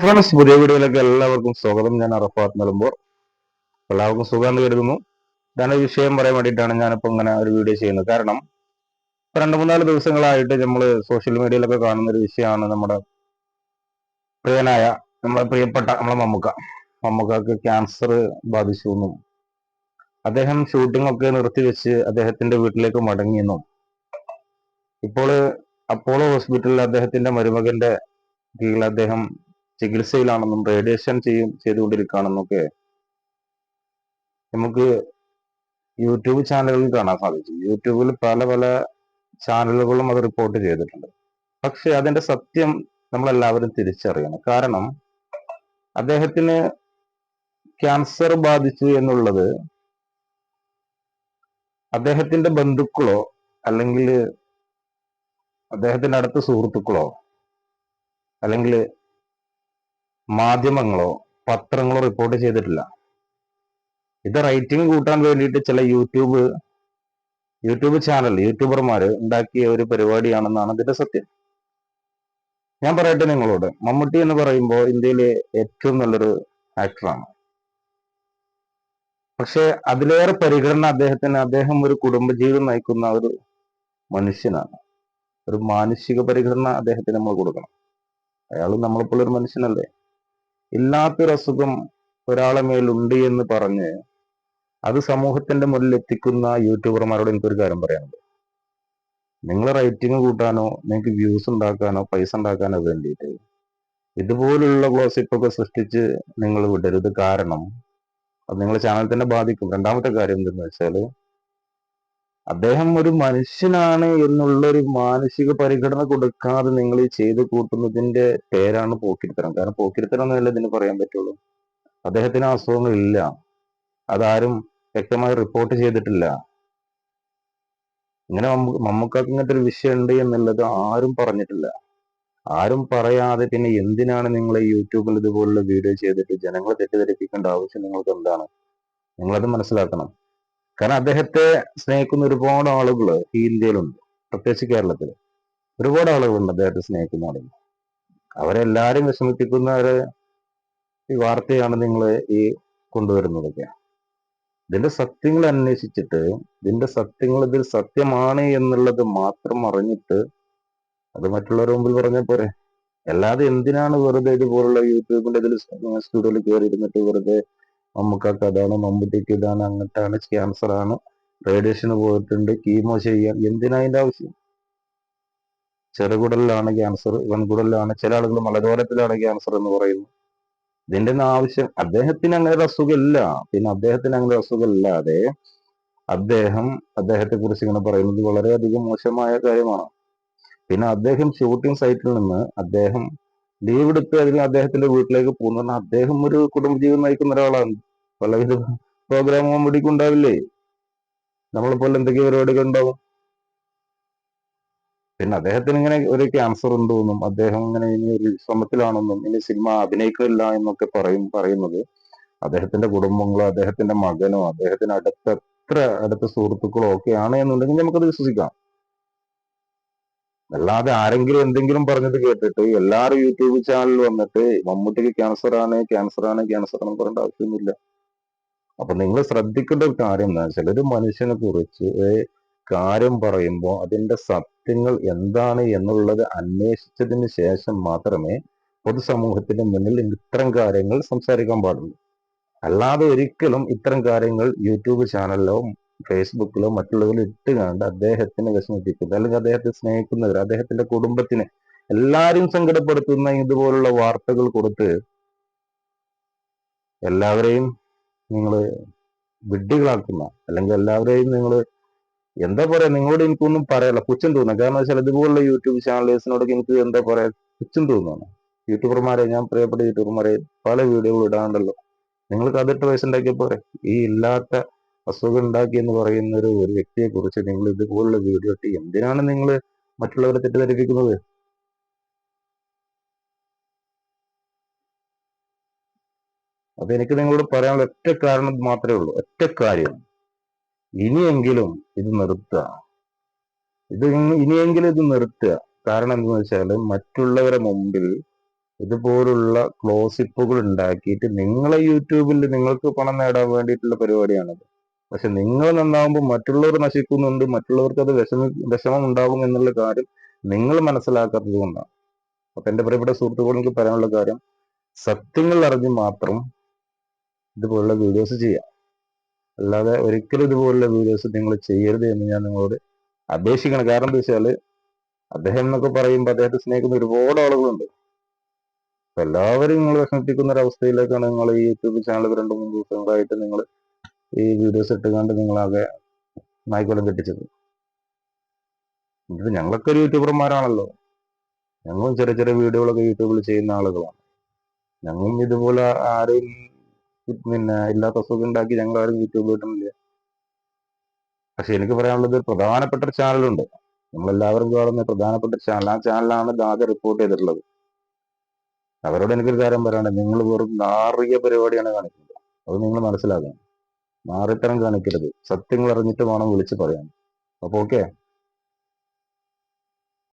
Friends പുതിയ വീഡിയോയിലേക്ക് എല്ലാവർക്കും സ്വാഗതം. ഞാൻ അറഫാത്ത് നിലമ്പൂർ എല്ലാവർക്കും സുഖമെന്ന് കരുതുന്നു. ഞാൻ ഒരു വിഷയം പറയാൻ വേണ്ടിയിട്ടാണ് ഞാനിപ്പോൾ ഇങ്ങനെ ഒരു വീഡിയോ ചെയ്യുന്നത്. കാരണം രണ്ട് മൂന്നാൽ ദിവസങ്ങളായിട്ട് നമ്മൾ സോഷ്യൽ മീഡിയയിലൊക്കെ കാണുന്ന ഒരു വിഷയമാണ് നമ്മുടെ പ്രിയനായ നമ്മളെ പ്രിയപ്പെട്ട നമ്മളെ മമ്മുക്ക. മമ്മുക്കക്ക് ക്യാൻസർ ബാധിച്ചു എന്നും അദ്ദേഹം ഷൂട്ടിംഗ് ഒക്കെ നിർത്തിവെച്ച് അദ്ദേഹത്തിന്റെ വീട്ടിലേക്ക് മടങ്ങിയെന്നും ഇപ്പോൾ അപ്പോളോ ഹോസ്പിറ്റലിൽ അദ്ദേഹത്തിന്റെ മരുമകന്റെ കീഴിൽ അദ്ദേഹം ചികിത്സയിലാണെന്നും റേഡിയേഷൻ ചെയ്യും ചെയ്തുകൊണ്ടിരിക്കുകയാണെന്നൊക്കെ നമുക്ക് യൂട്യൂബ് ചാനലുകളിൽ കാണാൻ സാധിച്ചു. യൂട്യൂബിൽ പല പല ചാനലുകളും അത് റിപ്പോർട്ട് ചെയ്തിട്ടുണ്ട്. പക്ഷെ അതിന്റെ സത്യം നമ്മളെല്ലാവരും തിരിച്ചറിയണം. കാരണം അദ്ദേഹത്തിന് ക്യാൻസർ ബാധിച്ചു എന്നുള്ളത് അദ്ദേഹത്തിന്റെ ബന്ധുക്കളോ അല്ലെങ്കിൽ അദ്ദേഹത്തിന്റെ അടുത്ത സുഹൃത്തുക്കളോ അല്ലെങ്കിൽ മാധ്യമങ്ങളോ പത്രങ്ങളോ റിപ്പോർട്ട് ചെയ്തിട്ടില്ല. ഇത് റേറ്റിംഗ് കൂട്ടാൻ വേണ്ടിയിട്ട് ചില യൂട്യൂബ് യൂട്യൂബ് ചാനൽ യൂട്യൂബർമാർ ഉണ്ടാക്കിയ ഒരു പരിപാടിയാണെന്നാണ് ഇതിന്റെ സത്യം. ഞാൻ പറയട്ടെ നിങ്ങളോട്. മമ്മൂട്ടി എന്ന് പറയുമ്പോൾ ഇന്ത്യയിലെ ഏറ്റവും നല്ലൊരു ആക്ടറാണ് പക്ഷെ അതിലേറെ പരിഗണന അദ്ദേഹത്തിന് അദ്ദേഹം ഒരു കുടുംബജീവിതം നയിക്കുന്ന ഒരു മനുഷ്യനാണ്. ഒരു മാനുഷിക പരിഗണന അദ്ദേഹത്തിന് നമ്മൾ കൊടുക്കണം. അയാൾ നമ്മളെപ്പോലൊരു മനുഷ്യനല്ലേ? ഇല്ലാത്തൊരു അസുഖം ഒരാളെ മേലുണ്ട് എന്ന് പറഞ്ഞ് അത് സമൂഹത്തിന്റെ മുന്നിൽ എത്തിക്കുന്ന യൂട്യൂബർമാരോട് എനിക്കൊരു കാര്യം പറയാനുണ്ട്. നിങ്ങൾ റേറ്റിംഗ് കൂട്ടാനോ നിങ്ങൾക്ക് വ്യൂസ് ഉണ്ടാക്കാനോ പൈസ ഉണ്ടാക്കാനോ വേണ്ടിയിട്ട് ഇതുപോലുള്ള ഗ്ലോസിപ്പൊക്കെ സൃഷ്ടിച്ച് നിങ്ങൾ വിടരുത്. കാരണം അത് നിങ്ങളെ ചാനൽ തന്നെ ബാധിക്കും. രണ്ടാമത്തെ കാര്യം എന്തെന്ന് വെച്ചാൽ അദ്ദേഹം ഒരു മനുഷ്യനാണ് എന്നുള്ളൊരു മാനസിക പരിഗണന കൊടുക്കാതെ നിങ്ങൾ ഈ ചെയ്തു കൂട്ടുന്നതിന്റെ പേരാണ് പോക്കിരിത്തരം. കാരണം പോക്കിരിത്തരം എന്നല്ല ഇതിന് പറയാൻ പറ്റുള്ളൂ? അദ്ദേഹത്തിന് അസുഖങ്ങളില്ല അതാരും വ്യക്തമായി റിപ്പോർട്ട് ചെയ്തിട്ടില്ല. ഇങ്ങനെ മമ്മൂക്കാക്ക് ഇങ്ങനത്തെ ഒരു വിഷയം ഉണ്ട് എന്നുള്ളത് ആരും പറഞ്ഞിട്ടില്ല. ആരും പറയാതെ പിന്നെ എന്തിനാണ് നിങ്ങൾ യൂട്യൂബിൽ ഇതുപോലുള്ള വീഡിയോ ചെയ്തിട്ട് ജനങ്ങളെ തെറ്റിദ്ധരിപ്പിക്കേണ്ട ആവശ്യം നിങ്ങൾക്ക് എന്താണ്? നിങ്ങളത് മനസ്സിലാക്കണം. കാരണം അദ്ദേഹത്തെ സ്നേഹിക്കുന്ന ഒരുപാട് ആളുകൾ ഈ ഇന്ത്യയിലുണ്ട് പ്രത്യേകിച്ച് കേരളത്തിൽ ഒരുപാട് ആളുകളുണ്ട് അദ്ദേഹത്തെ സ്നേഹിക്കുന്ന ആളുകൾ. അവരെല്ലാരും വിഷമിപ്പിക്കുന്ന ഒരു ഈ വാർത്തയാണ് നിങ്ങൾ ഈ കൊണ്ടുവരുന്നതൊക്കെ. ഇതിന്റെ സത്യങ്ങൾ അന്വേഷിച്ചിട്ട് ഇതിന്റെ സത്യങ്ങൾ ഇതിൽ സത്യമാണ് എന്നുള്ളത് മാത്രം അറിഞ്ഞിട്ട് അത് മറ്റുള്ളവരുടെ മുമ്പിൽ പറഞ്ഞ പോരെ. അല്ലാതെ എന്തിനാണ് വെറുതെ ഇതുപോലുള്ള യൂട്യൂബിന്റെ ഇതിൽ സ്റ്റുഡിയോയിൽ കയറി ഇരുന്നിട്ട് വെറുതെ മമ്മൂക്കാക്ക് അതാണ് മമ്മൂട്ടിക്ക് ഇതാണ് അങ്ങനത്താണ് ക്യാൻസർ ആണ്. റേഡിയേഷന് പോയിട്ടുണ്ട്. കീമോ ചെയ്യാൻ എന്തിനാ അതിന്റെ ആവശ്യം? ചെറുകുടലിലാണ് ക്യാൻസർ വൻകുടലിലാണ്. ചില ആളുകൾ മലരോരത്തിലാണ് ക്യാൻസർ എന്ന് പറയുന്നു. ഇതിന്റെ ഒന്നും ആവശ്യം അദ്ദേഹത്തിന് അങ്ങനെ ഒരു അസുഖമില്ല. പിന്നെ അദ്ദേഹത്തിന് അങ്ങനെ ഒരു അസുഖമില്ലാതെ അദ്ദേഹം അദ്ദേഹത്തെ കുറിച്ച് ഇങ്ങനെ പറയുന്നത് വളരെയധികം മോശമായ കാര്യമാണ്. പിന്നെ അദ്ദേഹം ഷൂട്ടിംഗ് സൈറ്റിൽ നിന്ന് അദ്ദേഹം ലീവ് എടുത്ത് അതിന് അദ്ദേഹത്തിന്റെ വീട്ടിലേക്ക് പോകുന്നു. പോകുന്ന അദ്ദേഹം ഒരു കുടുംബജീവിതം നയിക്കുന്ന ഒരാളാണ്. പലവിധ പ്രോഗ്രാം കോമഡിക്ക് ഉണ്ടാവില്ലേ? നമ്മളെപ്പോലെ എന്തൊക്കെ പരിപാടികൾ ഉണ്ടാവും? പിന്നെ അദ്ദേഹത്തിന് ഇങ്ങനെ ഒരു ക്യാൻസർ ഉണ്ടെന്നും അദ്ദേഹം ഇങ്ങനെ ഇനി ഒരു ശ്രമത്തിലാണെന്നും ഇനി സിനിമ അഭിനയിക്കില്ല എന്നൊക്കെ പറയും പറയുന്നത് അദ്ദേഹത്തിന്റെ കുടുംബങ്ങളോ അദ്ദേഹത്തിന്റെ മകനോ അദ്ദേഹത്തിന് അടുത്ത എത്ര അടുത്ത സുഹൃത്തുക്കളോ ഒക്കെ ആണ് എന്നുണ്ടെങ്കിൽ നമുക്കത് വിശ്വസിക്കാം. അല്ലാതെ ആരെങ്കിലും എന്തെങ്കിലും പറഞ്ഞത് കേട്ടിട്ട് എല്ലാവരും യൂട്യൂബ് ചാനലിൽ വന്നിട്ട് മമ്മൂട്ടിക്ക് ക്യാൻസർ ആണ് ക്യാൻസർ ആണ് ക്യാൻസർ ആണെന്ന് പറയേണ്ട ആവശ്യമൊന്നുമില്ല അപ്പൊ നിങ്ങൾ ശ്രദ്ധിക്കേണ്ട ഒരു കാര്യം എന്താ വെച്ചാൽ ഒരു മനുഷ്യനെ കുറിച്ച് കാര്യം പറയുമ്പോൾ അതിന്റെ സത്യങ്ങൾ എന്താണ് എന്നുള്ളത് അന്വേഷിച്ചതിന് ശേഷം മാത്രമേ പൊതുസമൂഹത്തിന്റെ മുന്നിൽ ഇത്തരം കാര്യങ്ങൾ സംസാരിക്കാൻ പാടുള്ളൂ. അല്ലാതെ ഒരിക്കലും ഇത്തരം കാര്യങ്ങൾ യൂട്യൂബ് ചാനലിലോ ഫേസ്ബുക്കിലോ മറ്റുള്ളവരിലോ ഇട്ട് കണ്ട് അദ്ദേഹത്തിനെ വിഷമിപ്പിക്കുന്നത് അല്ലെങ്കിൽ അദ്ദേഹത്തെ സ്നേഹിക്കുന്നവർ അദ്ദേഹത്തിന്റെ കുടുംബത്തിനെ എല്ലാവരും സങ്കടപ്പെടുത്തുന്ന ഇതുപോലുള്ള വാർത്തകൾ കൊടുത്ത് എല്ലാവരെയും നിങ്ങൾ വിഡ്ഢികളാക്കുന്ന അല്ലെങ്കിൽ എല്ലാവരെയും നിങ്ങൾ എന്താ പറയാ നിങ്ങളോട് എനിക്കൊന്നും പറയാല്ല പുച്ഛം തോന്നുന്നു. കാരണം വെച്ചാൽ ഇതുപോലുള്ള യൂട്യൂബ് ചാനലേഴ്സിനോടൊക്കെ എനിക്ക് എന്താ പറയാ പുച്ഛം തോന്നുന്നു യൂട്യൂബർമാരെ ഞാൻ പ്രിയപ്പെട്ട യൂട്യൂബർമാരെ പല വീഡിയോകൾ ഇടാണ്ടല്ലോ നിങ്ങൾ അതിട്ട് പൈസ ഉണ്ടാക്കിയ പോരെ? ഈ ഇല്ലാത്ത അസുഖം ഉണ്ടാക്കി എന്ന് പറയുന്ന ഒരു ഒരു വ്യക്തിയെ കുറിച്ച് നിങ്ങൾ ഇതുപോലുള്ള വീഡിയോ ഇട്ട് എന്തിനാണ് നിങ്ങൾ മറ്റുള്ളവരെ തെറ്റിദ്ധരിപ്പിക്കുന്നത്? അപ്പൊ എനിക്ക് നിങ്ങളോട് പറയാനുള്ള ഒറ്റ കാരണം മാത്രമേ ഉള്ളൂ. ഒറ്റ കാര്യം. ഇനിയെങ്കിലും ഇത് നിർത്തുക. ഇത് ഇനിയെങ്കിലും ഇത് നിർത്തുക. കാരണം എന്താണെന്ന് വെച്ചാൽ മറ്റുള്ളവരെ മുമ്പിൽ ഇതുപോലുള്ള ക്ലോസിപ്പുകൾ ഉണ്ടാക്കിയിട്ട് നിങ്ങളെ യൂട്യൂബിൽ നിങ്ങൾക്ക് പണം നേടാൻ വേണ്ടിയിട്ടുള്ള പരിപാടിയാണത്. പക്ഷെ നിങ്ങൾ നന്നാവുമ്പോൾ മറ്റുള്ളവർ നശിക്കുന്നുണ്ട് മറ്റുള്ളവർക്ക് അത് വിഷമ വിഷമം ഉണ്ടാകും എന്നുള്ള കാര്യം നിങ്ങൾ മനസ്സിലാക്കാത്തത് കൊണ്ടാണ്. അപ്പൊ എന്റെ പ്രിയപ്പെട്ട സുഹൃത്തുക്കൾക്ക് പറയാനുള്ള കാര്യം സത്യങ്ങൾ അറിഞ്ഞ് മാത്രം ഇതുപോലുള്ള വീഡിയോസ് ചെയ്യാം. അല്ലാതെ ഒരിക്കലും ഇതുപോലുള്ള വീഡിയോസ് നിങ്ങൾ ചെയ്യരുത് എന്ന് ഞാൻ നിങ്ങളോട് അപേക്ഷിക്കണം. കാരണം എന്താ വെച്ചാൽ അദ്ദേഹം എന്നൊക്കെ പറയുമ്പോൾ അദ്ദേഹത്തെ സ്നേഹിക്കുന്ന ഒരുപാട് ആളുകളുണ്ട്. അപ്പൊ എല്ലാവരും നിങ്ങൾ വിഷമിപ്പിക്കുന്ന ഒരു അവസ്ഥയിലേക്കാണ് നിങ്ങൾ ഈ യൂട്യൂബ് ചാനൽ രണ്ടു മൂന്ന് ദിവസങ്ങളായിട്ട് നിങ്ങൾ ഈ വീഡിയോസ് ഇട്ടുകൊണ്ട് നിങ്ങളാകെ നായ്ക്കൊല്ലം തെറ്റിച്ചത് ഇത് ഞങ്ങളൊക്കെ ഒരു യൂട്യൂബർമാരാണല്ലോ. ഞങ്ങളും ചെറിയ ചെറിയ വീഡിയോകളൊക്കെ യൂട്യൂബിൽ ചെയ്യുന്ന ആളുകളാണ്. ഞങ്ങളും ഇതുപോലെ ആരെയും പിന്നെ ഇല്ലാത്ത അസുഖം ഉണ്ടാക്കി ഞങ്ങൾ ആരും യൂട്യൂബിൽ ഇടുന്നില്ല. പക്ഷെ എനിക്ക് പറയാനുള്ളത് പ്രധാനപ്പെട്ട ഒരു ചാനലുണ്ട്. നമ്മളെല്ലാവരും കാണുന്ന പ്രധാനപ്പെട്ട ചാനൽ. ആ ചാനലാണ് ആദ്യം റിപ്പോർട്ട് ചെയ്തിട്ടുള്ളത്. അവരോട് എനിക്കൊരു കാര്യം പറയാനുണ്ട്. നിങ്ങൾ വെറും നാറിയ പരിപാടിയാണ് കാണിക്കുന്നത്. അത് നിങ്ങൾ മനസ്സിലാക്കണം. നാറിത്തരം കാണിക്കരുത്. സത്യങ്ങൾ അറിഞ്ഞിട്ട് വേണം വിളിച്ചു പറയാൻ. അപ്പൊ ഓക്കെ